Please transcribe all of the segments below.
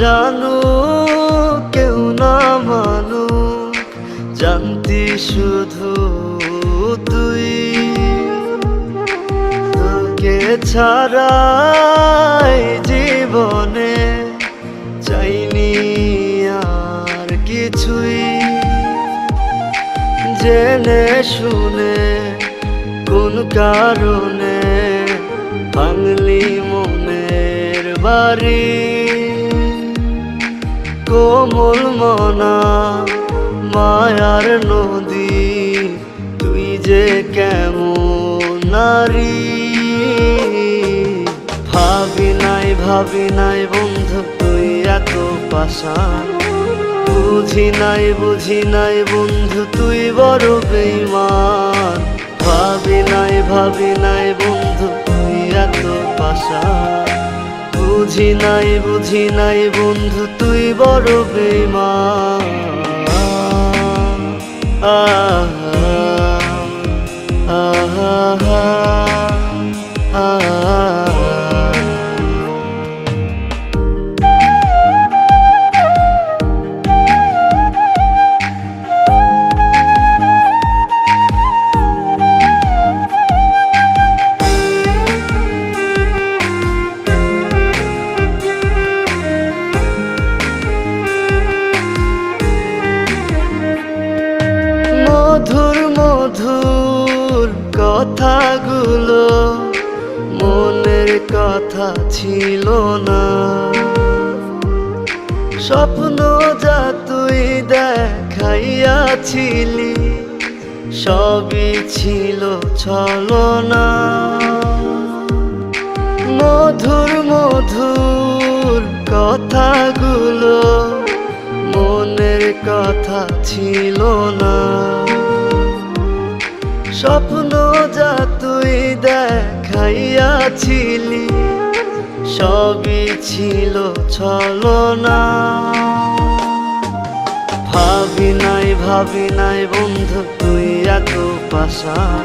জানু, কেউ না মানুক জানতি শুধু তুই। তোকে ছাড়াই জীবনে চাইনি আর কিছুই। জেনে শুনে কোন কারণে ভাঙলি মনের বাড়ি। কোমল মনা মায়ার নদী, তুই যে কেমন নারী। ভাবি নাই ভাবি নাই বন্ধু, তুই এত পাশান। বুঝি নাই বুঝি নাই বন্ধু, তুই বড় বেইমান। ভাবি নাই ভাবি নাই বন্ধু, তুই এত পাশান। বুঝি নাই বুঝি নাই বন্ধু তুই বড় বেইমান। কথাগুলো মনের কথা ছিল না। স্বপ্ন যা তুই দেখাইয়াছিলি, সবই ছিল ছলনা। মধুর মধুর কথাগুলো মনের কথা ছিল না। স্বপ্ন যা তুই দেখাইয়াছিলি, সবই ছিল ছলনা। ভাবি নাই ভাবি নাই বন্ধু, তুই এত পাশান।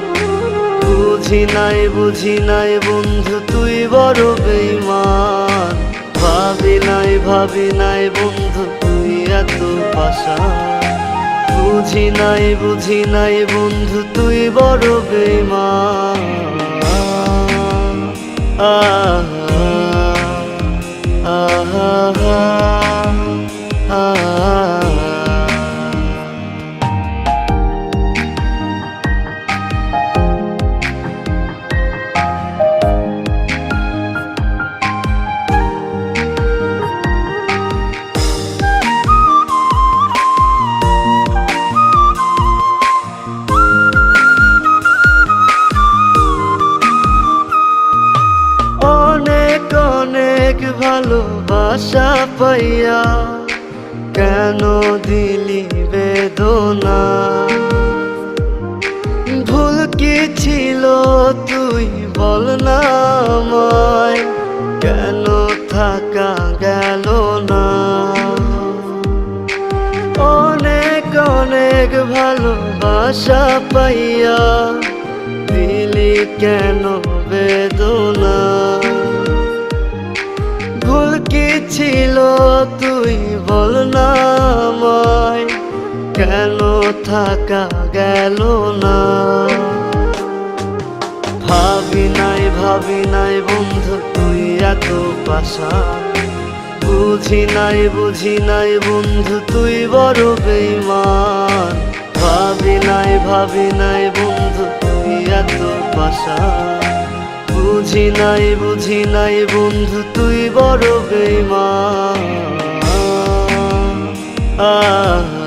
বুঝি নাই বুঝি নাই বন্ধু, তুই বড় বেইমান। ভাবি নাই ভাবি নাই বন্ধু, তুই এত পাশান। বুঝি নাই বুঝি নাই বন্ধু তুই বড় বেমা আহ আহ আহ। ভালোবাসা পাইয়া কেন দিলি বেদনা? ভুল কি ছিল তুই বল না কেন থাকা গেল না? অনেক অনেক ভালোবাসা পাইয়া দিলি কেন বেদনা? ভুল কি ছিল তুই বল না কেন থাকা গেল না? ভাবি নাই ভাবি নাই বন্ধু, তুই এত পাশা বুঝি নাই বুঝি নাই বন্ধু, তুই বড় বেইমান। ভাবি নাই ভাবি নাই বন্ধু, তুই এত পাশা বুঝি নাই বুঝি নাই বন্ধু তুই বড় বেমা আহ